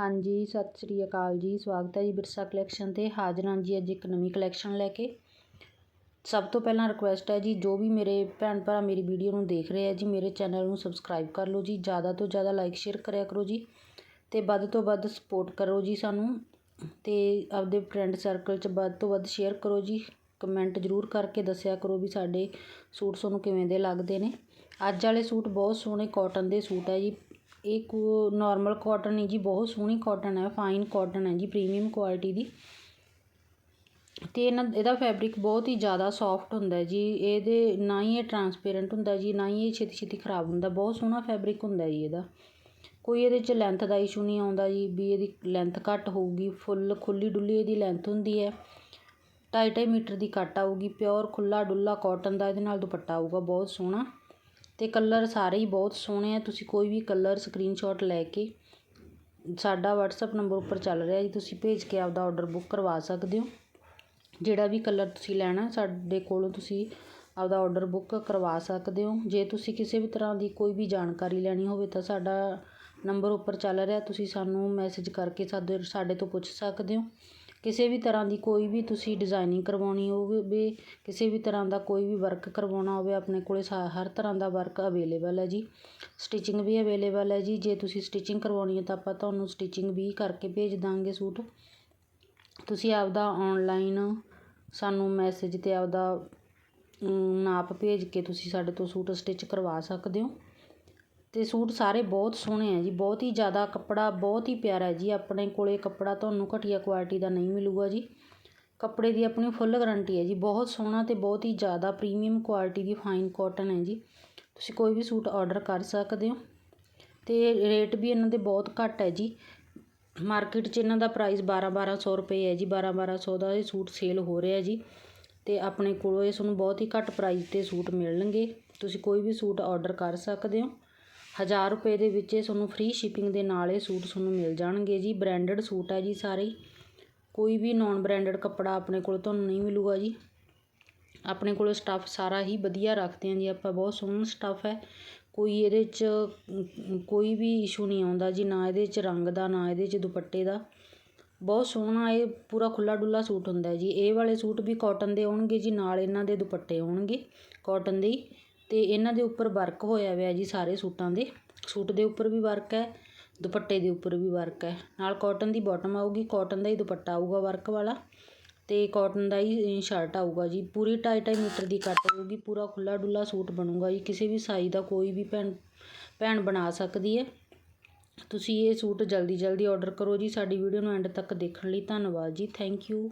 ਹਾਂਜੀ, ਸਤਿ ਸ਼੍ਰੀ ਅਕਾਲ ਜੀ, ਸਵਾਗਤ ਹੈ ਜੀ ਬਿਰਸਾ ਕਲੈਕਸ਼ਨ 'ਤੇ। ਹਾਜ਼ਰ ਹਾਂ ਜੀ ਅੱਜ ਇੱਕ ਨਵੀਂ ਕਲੈਕਸ਼ਨ ਲੈ ਕੇ। ਸਭ ਤੋਂ ਪਹਿਲਾਂ ਰਿਕੁਐਸਟ ਹੈ ਜੀ, ਜੋ ਵੀ ਮੇਰੇ ਭੈਣ ਭਰਾ ਮੇਰੀ ਵੀਡੀਓ ਨੂੰ ਦੇਖ ਰਹੇ ਆ ਜੀ, ਮੇਰੇ ਚੈਨਲ ਨੂੰ ਸਬਸਕ੍ਰਾਈਬ ਕਰ ਲਓ ਜੀ। ਜ਼ਿਆਦਾ ਤੋਂ ਜ਼ਿਆਦਾ ਲਾਈਕ ਸ਼ੇਅਰ ਕਰਿਆ ਕਰੋ ਜੀ ਅਤੇ ਵੱਧ ਤੋਂ ਵੱਧ ਸਪੋਰਟ ਕਰੋ ਜੀ ਸਾਨੂੰ ਅਤੇ ਆਪਦੇ ਫਰੈਂਡ ਸਰਕਲ 'ਚ ਵੱਧ ਤੋਂ ਵੱਧ ਸ਼ੇਅਰ ਕਰੋ ਜੀ। ਕਮੈਂਟ ਜ਼ਰੂਰ ਕਰਕੇ ਦੱਸਿਆ ਕਰੋ ਵੀ ਸਾਡੇ ਸੂਟ ਤੁਹਾਨੂੰ ਕਿਵੇਂ ਦੇ ਲੱਗਦੇ ਨੇ। ਅੱਜ ਵਾਲੇ ਸੂਟ ਬਹੁਤ ਸੋਹਣੇ ਕਾਟਨ ਦੇ ਸੂਟ ਹੈ ਜੀ। ਇਹ ਕੋ ਨੋਰਮਲ ਕੋਟਨ ਨਹੀਂ ਜੀ, ਬਹੁਤ ਸੋਹਣੀ ਕੋਟਨ ਹੈ ਫਾਈਨ ਕੋਟਨ ਹੈ ਜੀ ਪ੍ਰੀਮੀਅਮ ਕੁਆਲਿਟੀ ਦੀ। ਅਤੇ ਇਹਨਾਂ, ਇਹਦਾ ਫੈਬਰਿਕ ਬਹੁਤ ਹੀ ਜ਼ਿਆਦਾ ਸੋਫਟ ਹੁੰਦਾ ਜੀ, ਇਹਦੇ ਨਾ ਹੀ ਇਹ ਟਰਾਂਸਪੇਰੈਂਟ ਹੁੰਦਾ ਜੀ, ਨਾ ਹੀ ਇਹ ਛੇਤੀ ਛੇਤੀ ਖਰਾਬ ਹੁੰਦਾ, ਬਹੁਤ ਸੋਹਣਾ ਫੈਬਰਿਕ ਹੁੰਦਾ ਜੀ ਇਹਦਾ। ਕੋਈ ਇਹਦੇ 'ਚ ਲੈਂਥ ਦਾ ਇਸ਼ੂ ਨਹੀਂ ਆਉਂਦਾ ਜੀ, ਵੀ ਇਹਦੀ ਲੈਂਥ ਘੱਟ ਹੋਊਗੀ ਫੁੱਲ ਖੁੱਲੀ ਡੁੱਲੀ ਇਹਦੀ ਲੈਂਥ ਹੁੰਦੀ ਹੈ। ਢਾਈ ਢਾਈ ਮੀਟਰ ਦੀ ਕੱਟ ਆਊਗੀ ਪਿਓਰ ਖੁੱਲਾ ਡੁੱਲਾ ਕਾਟਨ ਦਾ ਇਹਦੇ ਨਾਲ ਦੁਪੱਟਾ ਆਊਗਾ, ਬਹੁਤ ਸੋਹਣਾ। ਅਤੇ ਕਲਰ ਸਾਰੇ ਹੀ ਬਹੁਤ ਸੋਹਣੇ ਆ। ਤੁਸੀਂ ਕੋਈ ਵੀ ਕਲਰ ਸਕਰੀਨਸ਼ੋਟ ਲੈ ਕੇ ਸਾਡਾ ਵਟਸਐਪ ਨੰਬਰ ਉੱਪਰ ਚੱਲ ਰਿਹਾ ਜੀ, ਤੁਸੀਂ ਭੇਜ ਕੇ ਆਪਦਾ ਔਡਰ ਬੁੱਕ ਕਰਵਾ ਸਕਦੇ ਹੋ। ਜਿਹੜਾ ਵੀ ਕਲਰ ਤੁਸੀਂ ਲੈਣਾ, ਸਾਡੇ ਕੋਲੋਂ ਤੁਸੀਂ ਆਪਦਾ ਔਡਰ ਬੁੱਕ ਕਰਵਾ ਸਕਦੇ ਹੋ। ਜੇ ਤੁਸੀਂ ਕਿਸੇ ਵੀ ਤਰ੍ਹਾਂ ਦੀ ਕੋਈ ਵੀ ਜਾਣਕਾਰੀ ਲੈਣੀ ਹੋਵੇ ਤਾਂ ਸਾਡਾ ਨੰਬਰ ਉੱਪਰ ਚੱਲ ਰਿਹਾ। ਤੁਸੀਂ ਸਾਨੂੰ ਮੈਸੇਜ ਕਰਕੇ ਸਾਡੇ ਸਾਡੇ ਤੋਂ ਪੁੱਛ ਸਕਦੇ ਹੋ। ਕਿਸੇ ਵੀ ਤਰ੍ਹਾਂ ਦੀ ਕੋਈ ਵੀ ਤੁਸੀਂ ਡਿਜ਼ਾਇਨਿੰਗ ਕਰਵਾਉਣੀ ਹੋਵੇ, ਕਿਸੇ ਵੀ ਤਰ੍ਹਾਂ ਦਾ ਕੋਈ ਵੀ ਵਰਕ ਕਰਵਾਉਣਾ ਹੋਵੇ, ਆਪਣੇ ਕੋਲ ਸਾ, ਹਰ ਤਰ੍ਹਾਂ ਦਾ ਵਰਕ ਅਵੇਲੇਬਲ ਹੈ ਜੀ। ਸਟਿਚਿੰਗ ਵੀ ਅਵੇਲੇਬਲ ਹੈ ਜੀ। ਜੇ ਤੁਸੀਂ ਸਟਿਚਿੰਗ ਕਰਵਾਉਣੀ ਹੈ ਤਾਂ ਆਪਾਂ ਤੁਹਾਨੂੰ ਸਟਿਚਿੰਗ ਵੀ ਕਰਕੇ ਭੇਜ ਦਾਂਗੇ ਸੂਟ। ਤੁਸੀਂ ਆਪਦਾ ਔਨਲਾਈਨ ਸਾਨੂੰ ਮੈਸੇਜ 'ਤੇ ਆਪਦਾ ਨਾਪ ਭੇਜ ਕੇ ਤੁਸੀਂ ਸਾਡੇ ਤੋਂ ਸੂਟ ਸਟਿਚ ਕਰਵਾ ਸਕਦੇ ਹੋ। ਅਤੇ ਸੂਟ ਸਾਰੇ ਬਹੁਤ ਸੋਹਣੇ ਹੈ ਜੀ, ਬਹੁਤ ਹੀ ਜ਼ਿਆਦਾ ਕੱਪੜਾ, ਬਹੁਤ ਹੀ ਪਿਆਰਾ ਜੀ। ਆਪਣੇ ਕੋਲੇ ਕੱਪੜਾ ਤੁਹਾਨੂੰ ਘਟੀਆ ਕੁਆਲਿਟੀ ਦਾ ਨਹੀਂ ਮਿਲੂਗਾ ਜੀ। ਕੱਪੜੇ ਦੀ ਆਪਣੀ ਫੁੱਲ ਗਰੰਟੀ ਹੈ ਜੀ। ਬਹੁਤ ਸੋਹਣਾ ਅਤੇ ਬਹੁਤ ਹੀ ਜ਼ਿਆਦਾ ਪ੍ਰੀਮੀਅਮ ਕੁਆਲਿਟੀ ਦੀ ਫਾਈਨ ਕੋਟਨ ਹੈ ਜੀ। ਤੁਸੀਂ ਕੋਈ ਵੀ ਸੂਟ ਔਡਰ ਕਰ ਸਕਦੇ ਹੋ ਅਤੇ ਰੇਟ ਵੀ ਇਹਨਾਂ ਦੇ ਬਹੁਤ ਘੱਟ ਹੈ ਜੀ। ਮਾਰਕੀਟ 'ਚ ਇਹਨਾਂ ਦਾ ਪ੍ਰਾਈਸ ਬਾਰਾਂ ਬਾਰਾਂ ਸੌ ਰੁਪਏ ਹੈ ਜੀ। ਬਾਰਾਂ ਬਾਰਾਂ ਸੌ ਦਾ ਇਹ ਸੂਟ ਸੇਲ ਹੋ ਰਿਹਾ ਜੀ ਅਤੇ ਆਪਣੇ ਕੋਲੋਂ ਇਹ ਤੁਹਾਨੂੰ ਬਹੁਤ ਹੀ ਘੱਟ ਪ੍ਰਾਈਸ 'ਤੇ ਸੂਟ ਮਿਲਣਗੇ। ਤੁਸੀਂ ਕੋਈ ਵੀ ਸੂਟ ਔਡਰ ਕਰ ਸਕਦੇ ਹੋ। ਹਜ਼ਾਰ ਰੁਪਏ ਦੇ ਵਿੱਚ ਇਹ ਤੁਹਾਨੂੰ ਫ੍ਰੀ ਸ਼ਿਪਿੰਗ ਦੇ ਨਾਲ ਇਹ ਸੂਟ ਤੁਹਾਨੂੰ ਮਿਲ ਜਾਣਗੇ ਜੀ। ਬ੍ਰਾਂਡਡ ਸੂਟ ਹੈ ਜੀ ਸਾਰੇ। ਕੋਈ ਵੀ ਨੋਨ ਬ੍ਰਾਂਡਡ ਕੱਪੜਾ ਆਪਣੇ ਕੋਲ ਤੁਹਾਨੂੰ ਨਹੀਂ ਮਿਲੂਗਾ ਜੀ। ਆਪਣੇ ਕੋਲ ਸਟੱਫ ਸਾਰਾ ਹੀ ਵਧੀਆ ਰੱਖਦੇ ਹਾਂ ਜੀ। ਆਪਾਂ ਬਹੁਤ ਸੋਹਣਾ ਸਟੱਫ ਹੈ। ਕੋਈ ਇਹਦੇ 'ਚ, ਕੋਈ ਵੀ ਇਸ਼ੂ ਨਹੀਂ ਆਉਂਦਾ ਜੀ, ਨਾ ਇਹਦੇ 'ਚ ਰੰਗ ਦਾ, ਨਾ ਇਹਦੇ 'ਚ ਦੁਪੱਟੇ ਦਾ। ਬਹੁਤ ਸੋਹਣਾ ਇਹ ਪੂਰਾ ਖੁੱਲਾ ਡੁੱਲਾ ਸੂਟ ਹੁੰਦਾ ਜੀ। ਇਹ ਵਾਲੇ ਸੂਟ ਵੀ ਕਾਟਨ ਦੇ ਆਉਣਗੇ ਜੀ, ਨਾਲ ਇਹਨਾਂ ਦੇ ਦੁਪੱਟੇ ਆਉਣਗੇ। ਕਾਟਨ ਦੇ ਅਤੇ ਇਹਨਾਂ ਦੇ ਉੱਪਰ ਵਰਕ ਹੋਇਆ ਹੋਇਆ ਜੀ ਸਾਰੇ ਸੂਟਾਂ ਦੇ। ਸੂਟ ਦੇ ਉੱਪਰ ਵੀ ਵਰਕ ਹੈ, ਦੁਪੱਟੇ ਦੇ ਉੱਪਰ ਵੀ ਵਰਕ ਹੈ। ਨਾਲ ਕੋਟਨ ਦੀ ਬੋਟਮ ਆਊਗੀ ਕੋਟਨ ਦਾ ਹੀ ਦੁਪੱਟਾ ਆਊਗਾ ਵਰਕ ਵਾਲਾ ਅਤੇ ਕੋਟਨ ਦਾ ਹੀ ਸ਼ਰਟ ਆਊਗਾ ਜੀ। ਪੂਰੀ ਢਾਈ ਢਾਈ ਮੀਟਰ ਦੀ ਕੱਟ ਹੋਊਗੀ, ਪੂਰਾ ਖੁੱਲਾ ਡੁੱਲਾ ਸੂਟ ਬਣੂਗਾ ਜੀ। ਕਿਸੇ ਵੀ ਸਾਈਜ਼ ਦਾ ਕੋਈ ਵੀ ਭੈਣ ਭੈਣ ਬਣਾ ਸਕਦੀ ਹੈ। ਤੁਸੀਂ ਇਹ ਸੂਟ ਜਲਦੀ ਜਲਦੀ ਆਰਡਰ ਕਰੋ ਜੀ। ਸਾਡੀ ਵੀਡੀਓ ਨੂੰ ਐਂਡ ਤੱਕ ਦੇਖਣ ਲਈ ਧੰਨਵਾਦ ਜੀ। Thank you